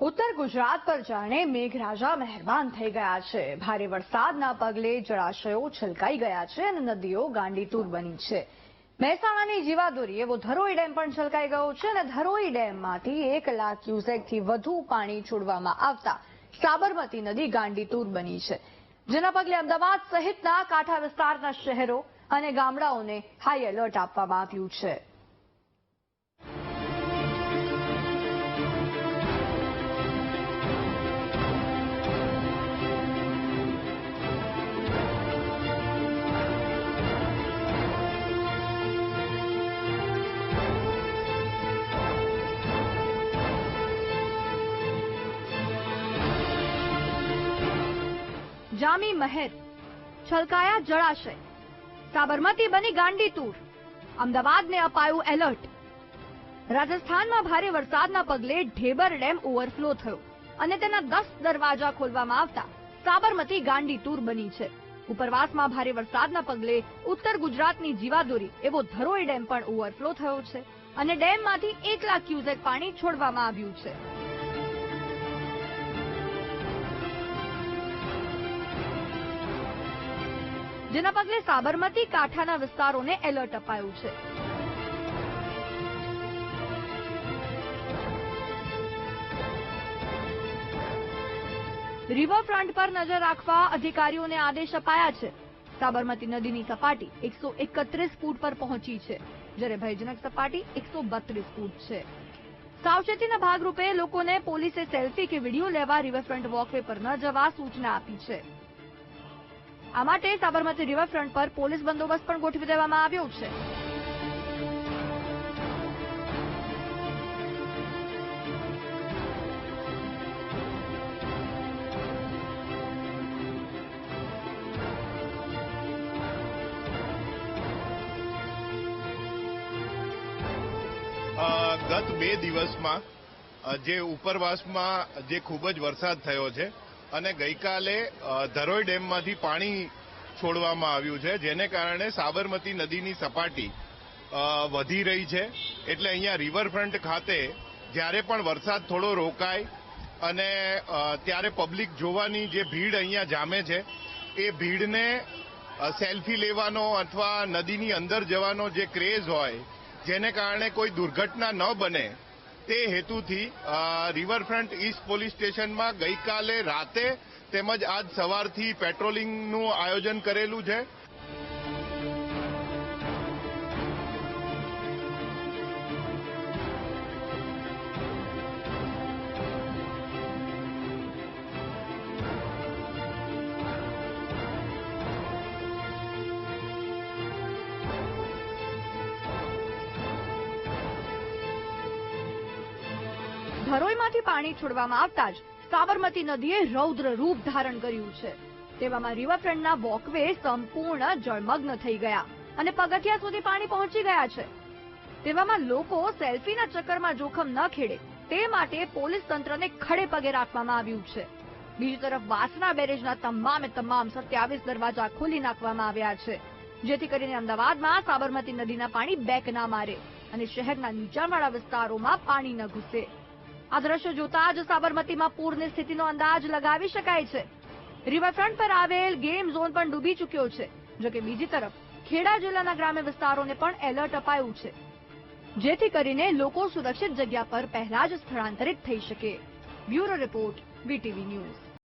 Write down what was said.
ઉત્તર ગુજરાત પર જાણે મેઘરાજા મહેરબાન થઈ ગયા છે. ભારે વરસાદના પગલે જળાશયો છલકાઈ ગયા છે અને નદીઓ ગાંડીતુર બની છે. મહેસાણાની જીવાદોરી એવો ધરોઈ ડેમ પણ છલકાઈ ગયો છે અને ધરોઈ ડેમમાંથી એક લાખ ક્યુસેકથી વધુ પાણી છોડવામાં આવતા સાબરમતી નદી ગાંડીતુર બની છે. જેના પગલે અમદાવાદ સહિતના કાંઠા વિસ્તારના શહેરો અને ગામડાઓને હાઈ એલર્ટ આપવામાં આવ્યું છે. જામી મહેર, છલકાયા જળાશય, સાબરમતી બની ગાંડીતુર અમદાવાદને અપાયું એલર્ટ. રાજસ્થાનમાં ભારે વરસાદના પગલે ઢેબર ડેમ ઓવરફ્લો થયો અને તેના દસ દરવાજા ખોલવામાં આવતા સાબરમતી ગાંડીતુર બની છે. ઉપરવાસમાં ભારે વરસાદના પગલે ઉત્તર ગુજરાતની જીવાદોરી એવો ધરોઈ ડેમ પણ ઓવરફ્લો થયો છે અને ડેમમાંથી એક લાખ ક્યુસેક પાણી છોડવામાં આવ્યું છે. જેના પગલે સાબરમતી કાંઠાના વિસ્તારોને એલર્ટ અપાયું છે. રિવરફ્રન્ટ પર નજર રાખવા અધિકારીઓને આદેશ અપાયા છે. સાબરમતી નદીની સપાટી એકસો એકત્રીસ ફૂટ પર પહોંચી છે, જ્યારે ભયજનક સપાટી એકસો બત્રીસ ફૂટ છે. સાવચેતીના ભાગરૂપે લોકોને પોલીસે સેલ્ફી કે વીડિયો લેવા રિવરફ્રન્ટ વોકવે પર ન જવા સૂચના આપી છે. આ માટે સાબરમતી રિવરફ્રન્ટ પર પોલીસ બંદોબસ્ત પણ ગોઠવી દેવામાં આવ્યો છે. ગત બે દિવસમાં જે ઉપરવાસમાં જે ખૂબ જ વરસાદ થયો છે અને ગઈકાલે ધરોઈ ડેમમાંથી પાણી છોડવામાં આવ્યું છે, જેને કારણે સાબરમતી નદીની સપાટી વધી રહી છે. એટલે અહીંયા રિવરફ્રન્ટ ખાતે જ્યારે પણ વરસાદ થોડો રોકાય અને ત્યારે પબ્લિક જોવાની જે ભીડ અહીંયા જામે છે, એ ભીડને સેલ્ફી લેવાનો અથવા નદીની અંદર જવાનો જે ક્રેઝ હોય, જેને કારણે કોઈ દુર્ઘટના ન બને તે હેતુથી રિવરફ્રન્ટ ઈસ્ટ પોલીસ સ્ટેશનમાં ગઈકાલે રાતે તેમજ આજ સવારથી પેટ્રોલિંગનું આયોજન કરેલું છે. ધરોઈમાંથી પાણી છોડવામાં આવતા જ સાબરમતી નદીએ રૌદ્ર રૂપ ધારણ કર્યું છે. તેવામાં રિવરફ્રન્ટના વોકવે સંપૂર્ણ જળમગ્ન થઈ ગયા અને પગથિયા સુધી પાણી પહોંચી ગયા છે. તેવામાં લોકો સેલ્ફીના ચક્કરમાં જોખમ ન ખેડે, તે માટે પોલીસ તંત્રને ખડે પગે રાખવામાં આવ્યું છે. બીજી તરફ વાસણા બેરેજના તમામે તમામ સત્યાવીસ દરવાજા ખોલી નાખવામાં આવ્યા છે, જેથી કરીને અમદાવાદમાં સાબરમતી નદીના પાણી બેક ના મારે અને શહેરના નીચાણવાળા વિસ્તારોમાં પાણી ન ઘૂસે. આ દ્રશ્ય જોતા જ સાબરમતીમાં પૂરની સ્થિતિનો અંદાજ લગાવી શકાય છે. રિવરફ્રન્ટ પર આવેલ ગેમ ઝોન પણ ડૂબી ચૂક્યો છે, જોકે બીજી તરફ ખેડા જિલ્લાના ગ્રામ્ય વિસ્તારોને પણ એલર્ટ અપાયું છે. જેથી કરીને લોકો સુરક્ષિત જગ્યા પર પહેલા જ સ્થળાંતરિત થઈ શકે. Bureau report, VTV news.